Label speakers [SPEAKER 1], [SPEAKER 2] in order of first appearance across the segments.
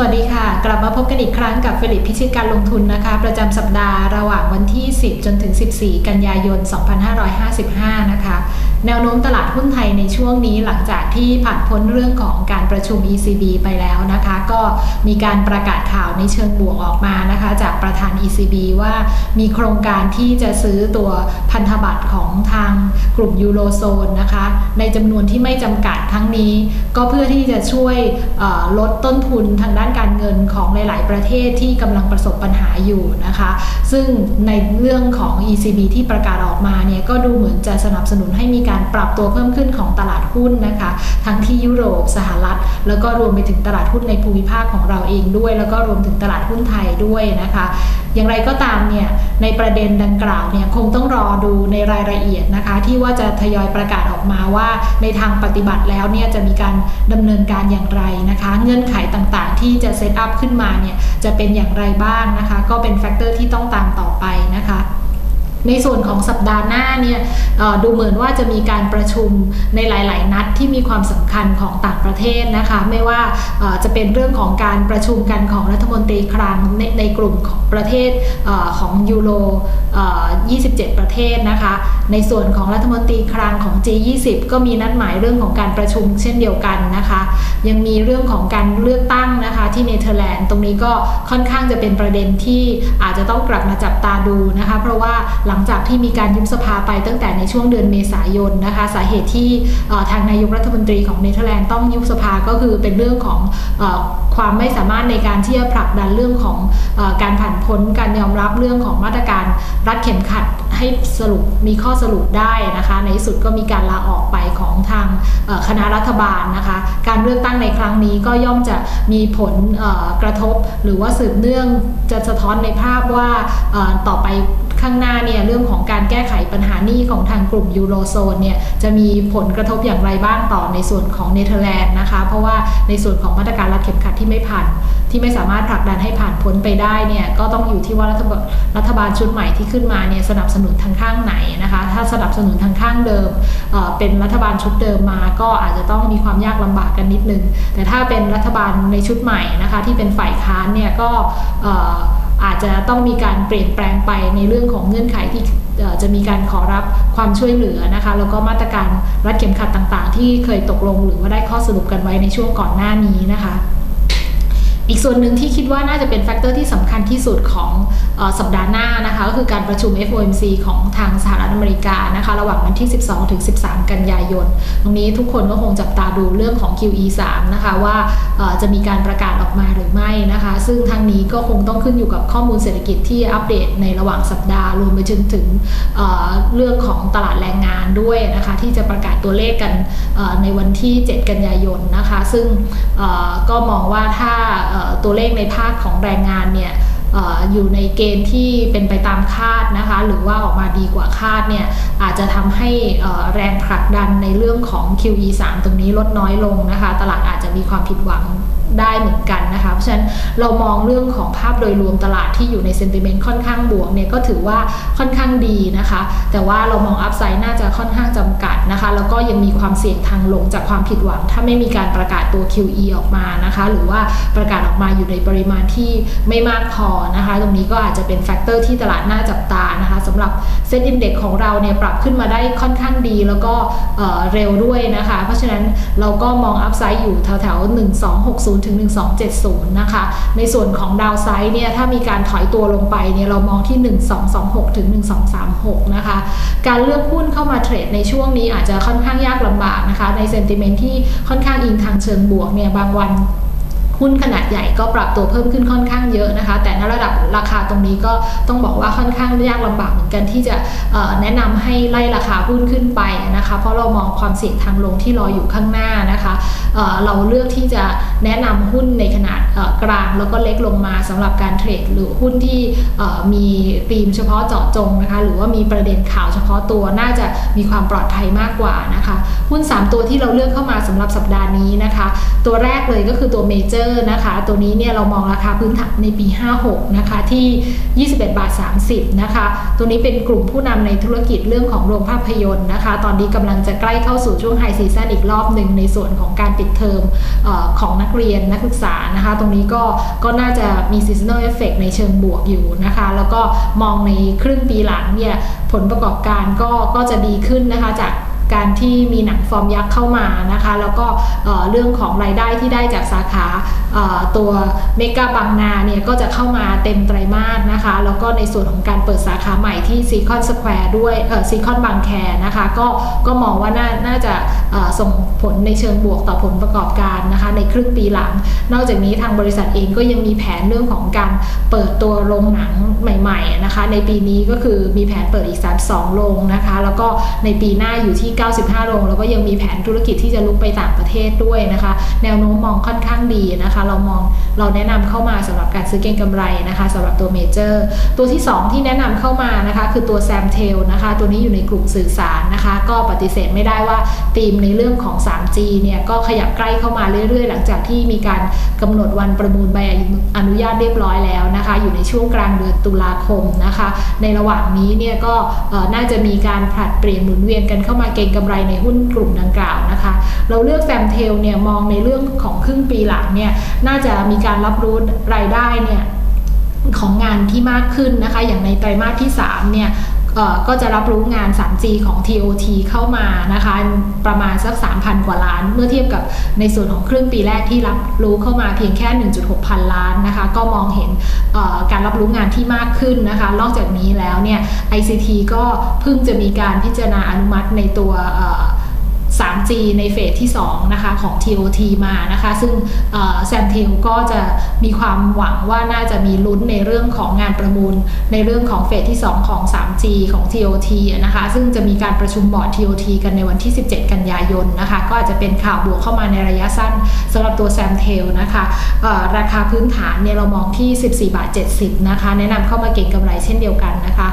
[SPEAKER 1] สวัสดีค่ะ กลับมาพบกันอีกครั้งกับฟิลิปพิชิตการลงทุนนะคะ ประจำสัปดาห์ระหว่างวันที่ 10 จนถึง 14 กันยายน 2555 นะคะแนวโน้มตลาดหุ้นไทยในช่วงนี้หลังจากที่ผ่านพ้นเรื่องของการประชุม ECB ไปแล้วนะคะ ก็มีการประกาศข่าวในเชิงบวกออกมานะคะ จากประธาน ECB ว่ามีโครงการที่จะซื้อตัวพันธบัตรของทางกลุ่มยูโรโซนนะคะ ในจำนวนที่ไม่จำกัดทั้งนี้ ก็เพื่อที่จะช่วยลดต้นทุนทางด้านานการเงินของหลาย ๆ ประเทศที่กำลังประสบปัญหาอยู่นะคะ ซึ่งในเรื่องของ ECB ที่ประกาศออกมาเนี่ยก็ดูเหมือนจะสนับสนุนให้มีการปรับตัวเพิ่มขึ้นของตลาดหุ้นนะคะ ทั้งที่ยุโรปสหรัฐ แล้วก็รวมไปถึงตลาดหุ้นในภูมิภาคของเราเองด้วย แล้วก็รวมถึงตลาดหุ้นไทยด้วยนะคะ อย่างไรก็ตามเนี่ยในประเด็นดังกล่าวเนี่ยคงต้องรอดูในรายละเอียดนะคะ ที่ว่าจะทยอยประกาศออกมาว่าในทางปฏิบัติแล้วเนี่ยจะมีการดำเนินการอย่างไรนะคะ เงื่อนไขต่างๆ ที่จะเซตอัพขึ้นมาเนี่ยจะเป็นอย่างไรบ้างนะคะ ก็เป็นแฟกเตอร์ที่ต้องตามต่อไปนะคะ ในส่วนของสัปดาห์หน้าเนี่ยดูเหมือนว่าจะมีการประชุมในหลาย ๆ นัดที่มีความสำคัญของต่างประเทศนะคะ ไม่ว่าจะเป็นเรื่องของการประชุมกันของรัฐมนตรีคลังในในกลุ่มของประเทศอของยูโร27 ประเทศนะคะ ในส่วนของรัฐมนตรีคลังของ G20 ก็มีนัดหมายเรื่องของการประชุมเช่นเดียวกันนะคะยังมีเรื่องของการเลือกตั้งนะคะที่เนเธอร์แลนด์ตรงนี้ก็ค่อนข้างจะเป็นประเด็นที่อาจจะต้องกลับมาจับตาดูนะคะ เพราะว่าหลังจากที่มีการยุบสภาไปตั้งแต่ในช่วงเดือนเมษายนนะคะ สาเหตุที่ทางนายกรัฐมนตรีของเนเธอร์แลนด์ต้องยุบสภาก็คือเป็นเรื่องของความไม่สามารถในการที่จะผลักดันเรื่องของอการผ่านพ้นการยอมรับเรื่องของมาตรการรัดเข็มขัด ให้สรุปมีข้อสรุปได้นะคะ ในที่สุดก็มีการลาออกไปของทางคณะรัฐบาลนะคะ การเลือกตั้งในครั้งนี้ก็ย่อมจะมีผลกระทบ หรือว่าสืบเนื่องจะสะท้อนในภาพว่าต่อไปข้างหน้าเนี่ยเรื่องของการแก้ไขปัญหานี้ของทางกลุ่มยูโรโซนเนี่ยจะมีผลกระทบอย่างไรบ้างต่อในส่วนของเนเธอร์แลนด์นะคะ เพราะว่าในส่วนของมาตรการรัดเข็มขัดที่ไม่ผ่าน ที่ไม่สามารถผลักดันให้ผ่านพ้นไปได้เนี่ยก็ต้องอยู่ที่ว่ารัฐบาลรัฐบาลชุดใหม่ที่ขึ้นมาเนี่ยสนับสนุนทางข้างไหนนะคะถ้าสนับสนุนทางข้างเดิมเเป็นรัฐบาลชุดเดิมมาก็อาจจะต้องมีความยากลำบากกันนิดนึง แต่ถ้าเป็นรัฐบาลในชุดใหม่นะคะที่เป็นฝ่ายค้านเนี่ยก็อาจจะต้องมีการเปลี่ยนแปลงไปในเรื่องของเงื่อนไขที่จะมีการขอรับความช่วยเหลือนะคะแล้วก็มาตรการรัดเข็มขัดต่างๆ ที่เคยตกลงหรือว่าได้ข้อสรุปกันไว้ในช่วงก่อนหน้านี้นะคะ อีกส่วนหนึ่งที่คิดว่าน่าจะเป็นแฟกเตอร์ที่สำคัญที่สุดของอสัปดาห์หน้านะคะก็คือการประชุม FOMC ของทางสหรัฐอเมริกานะคะระหว่างวันที่ 12 ถึง 13 กันยายน ตรงนี้ทุกคนก็คงจับตาดูเรื่องของ QE 3นะคะว่าจะมีการประกาศออกมาหรือไม่นะคะ ซึ่งทางนี้ก็คงต้องขึ้นอยู่กับข้อมูลเศรษฐกิจที่อัปเดตในระหว่างสัปดาห์รวมไปจนถึงเรื่องของตลาดแรงงานด้วยนะคะที่จะประกาศตัวเลขกันในวันที่ 7 กันยายนนะคะ ซึ่งก็มองว่าถ้าตัวเลขในภาคของแรงงานเนี่ยอยู่ในเกณฑ์ที่เป็นไปตามคาดนะคะหรือว่าออกมาดีกว่าคาดเนี่ย อาจจะทำให้แรงผลักดันในเรื่องของ QE 3 ตรงนี้ลดน้อยลงนะคะ ตลาดอาจจะมีความผิดหวังได้เหมือนกันนะคะ เพราะฉะนั้นเรามองเรื่องของภาพโดยรวมตลาดที่อยู่ในเซนติเมนต์ค่อนข้างบวกเนี่ยก็ถือว่าค่อนข้างดีนะคะ แต่ว่าเรามองอัพไซด์น่าจะค่อนข้างจำกัดนะคะ แล้วก็ยังมีความเสี่ยงทางลงจากความผิดหวัง ถ้าไม่มีการประกาศตัว QE ออกมานะคะ หรือว่าประกาศออกมาอยู่ในปริมาณที่ไม่มากพอนะคะ ตรงนี้ก็อาจจะเป็นแฟกเตอร์ที่ตลาดน่าจับตานะคะสำหรับเซ็นอินเด็กของเราเนี่ยปรรับขึ้นมาได้ค่อนข้างดี แล้วก็เร็วด้วยนะคะ เพราะฉะนั้นเราก็มองอัพไซด์อยู่แถวๆ 1260 ถึง 1270 นะคะ ในส่วนของดาวไซด์เนี่ยถ้ามีการถอยตัวลงไปเนี่ยเรามองที่ 1226 ถึง 1236 นะคะ การเลือกหุ้นเข้ามาเทรดในช่วงนี้อาจจะค่อนข้างยากลำบากนะคะ ในเซนติเมนต์ที่ค่อนข้างอิงทางเชิงบวกเนี่ยบางวัน หุ้นขนาดใหญ่ก็ปรับตัวเพิ่มขึ้นค่อนข้างเยอะนะคะ แต่ในระดับราคาตรงนี้ก็ต้องบอกว่าค่อนข้างยากลำบากเหมือนกันที่จะแนะนำให้ไล่ราคาหุ้นขึ้นไปนะคะ เพราะเรามองความเสี่ยงทางลงที่รออยู่ข้างหน้านะคะเราเลือกที่จะแนะนำหุ้นในขนาดกลางแล้วก็เล็กลงมาสำหรับการเทรดหรือหุ้นที่มีธีมเฉพาะเจาะจงนะคะ หรือว่ามีประเด็นข่าวเฉพาะตัวน่าจะมีความปลอดภัยมากกว่านะคะ หุ้น 3 ตัวที่เราเลือกเข้ามาสำหรับสัปดาห์นี้นะคะ ตัวแรกเลยก็คือตัวเมเจอร์ร์นะคะ ตัวนี้เนี่ยเรามองราคาพื้นฐานในปี 56 นะคะที่ 21 บาท 30 นะคะ ตัวนี้เป็นกลุ่มผู้นำในธุรกิจเรื่องของโรงภาพยนตร์นะคะ ตอนนี้กำลังจะใกล้เข้าสู่ช่วงไฮซีซั่นอีกรอบหนึ่งในส่วนของการปิดเทอมออของนักเรียนนักศึกษานะคะ ตรงนี้ก็ก็น่าจะมีซีซันอลเอฟเฟกในเชิงบวกอยู่นะคะ แล้วก็มองในครึ่งปีหลังเนี่ยผลประกอบการก็ก็จะดีขึ้นนะคะจาก การที่มีหนังฟอร์มยักษ์เข้ามานะคะ แล้วก็เรื่องของรายได้ที่ได้จากสาขาตัวเมกาบางนาเนี่ยก็จะเข้ามาเต็มไตรมาสนะคะ แล้วก็ในส่วนของการเปิดสาขาใหม่ที่ซีคอนสแควร์ด้วยซีคอนบางแคนะคะก็ก็มองว่าน่านาจะส่งผลในเชิงบวกต่อผลประกอบการนะคะในครึ่งปีหลัง นอกจากนี้ทางบริษัทเองก็ยังมีแผนเรื่องของการเปิดตัวโรงหนังใหม่ๆนะคะในปีนี้ก็คือมีแผนเปิดอีก 32 โรงนะคะ แล้วก็ในปีหน้าอยู่ที่95 โรง แล้วก็ยังมีแผนธุรกิจที่จะลุกไปต่างประเทศด้วยนะคะ แนวโน้มมองค่อนข้างดีนะคะ เรามองเราแนะนำเข้ามาสำหรับการซื้อเก็งกำไรนะคะสำหรับตัวเมเจอร์ ตัวที่ 2 ที่แนะนำเข้ามานะคะ คือตัวแซมเทลนะคะ ตัวนี้อยู่ในกลุ่มสื่อสารนะคะ ก็ปฏิเสธไม่ได้ว่าธีมในเรื่องของ 3G เนี่ยก็ขยับใกล้เข้ามาเรื่อยๆ หลังจากที่มีการกำหนดวันประมูลใบอนุญาตเรียบร้อยแล้วนะคะ อยู่ในช่วงกลางเดือนตุลาคมนะคะ ในระหว่างนี้เนี่ยก็น่าจะมีการผลัดเปลี่ยนหมุนเวียนกันเข้ามาเก็งกำไรในหุ้นกลุ่มดังกล่าวนะคะ เราเลือกแซมเทลเนี่ยมองในเรื่องของครึ่งปีหลังเนี่ยน่าจะมีการรับรู้รายได้เนี่ยของงานที่มากขึ้นนะคะ อย่างในไตรมาสที่3เนี่ย ก็จะรับรู้งาน 3G ของ TOT เข้ามานะคะประมาณสัก 3,000 กว่าล้าน เมื่อเทียบกับในส่วนของครึ่งปีแรกที่รับรู้เข้ามาเพียงแค่ 1.6 พันล้านนะคะก็มองเห็นการรับรู้งานที่มากขึ้นนะคะนอกจากนี้แล้วเนี่ย ICT ก็เพิ่งจะมีการพิจารณาอนุมัติในตัว 3G ในเฟสที่ 2 นะคะของ TOT มานะคะ ซึ่งแซมเทลก็จะมีความหวังว่าน่าจะมีลุ้นในเรื่องของงานประมูล ในเรื่องของเฟสที่ 2 ของ 3G ของ TOT นะคะ ซึ่งจะมีการประชุมบอร์ด TOT กันในวันที่ 17 กันยายนนะคะ ก็อาจจะเป็นข่าวบวกเข้ามาในระยะสั้นสำหรับตัวแซมเทลนะคะราคาพื้นฐานเนี่ยเรามองที่ 14 บาท 70 นะคะ แนะนำเข้ามาเก็งกำไรเช่นเดียวกันนะคะ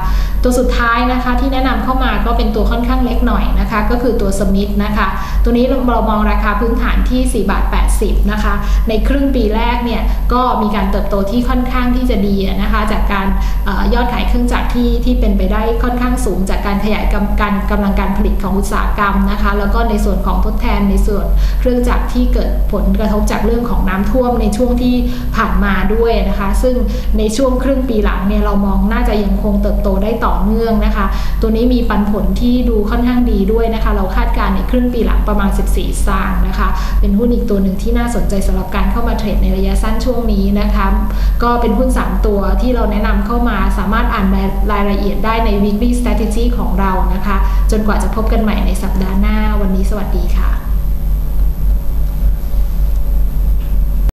[SPEAKER 1] ตัวสุดท้ายนะคะที่แนะนำเข้ามาก็เป็นตัวค่อนข้างเล็กหน่อยนะคะ ก็คือตัวสมิธนะคะ ตัวนี้เรามองราคาพื้นฐานที่ 4 บาท 80 นะคะ ในครึ่งปีแรกเนี่ยก็มีการเติบโตที่ค่อนข้างที่จะดีนะคะ จากการ ยอดขายเครื่องจักรที่ที่เป็นไปได้ค่อนข้างสูง จากการขยายกำการกำลังการผลิตของอุตสาหกรรมนะคะ แล้วก็ในส่วนของทดแทนในส่วนเครื่องจักรที่เกิดผลกระทบจากเรื่องของน้ำท่วมในช่วงที่ผ่านมาด้วยนะคะ ซึ่งในช่วงครึ่งปีหลังเนี่ยเรามองน่าจะยังคงเติบโตได้ต่อเนื่องนะคะ ตัวนี้มีปันผลที่ดูค่อนข้างดีด้วยนะคะ เราคาดการณ์ในครึ่งปีหลังประมาณ 14สร้างนะคะ เป็นหุ้นอีกตัวหนึ่งที่น่าสนใจสำหรับการเข้ามาเทรดในระยะสั้นช่วงนี้นะคะ ก็เป็นหุ้น 3 ตัวที่เราแนะนำเข้ามาสามารถอ่านรายละเอียดได้ใน weekly strategy ของเรานะคะ จนกว่าจะพบกันใหม่ในสัปดาห์หน้า วันนี้สวัสดีค่ะ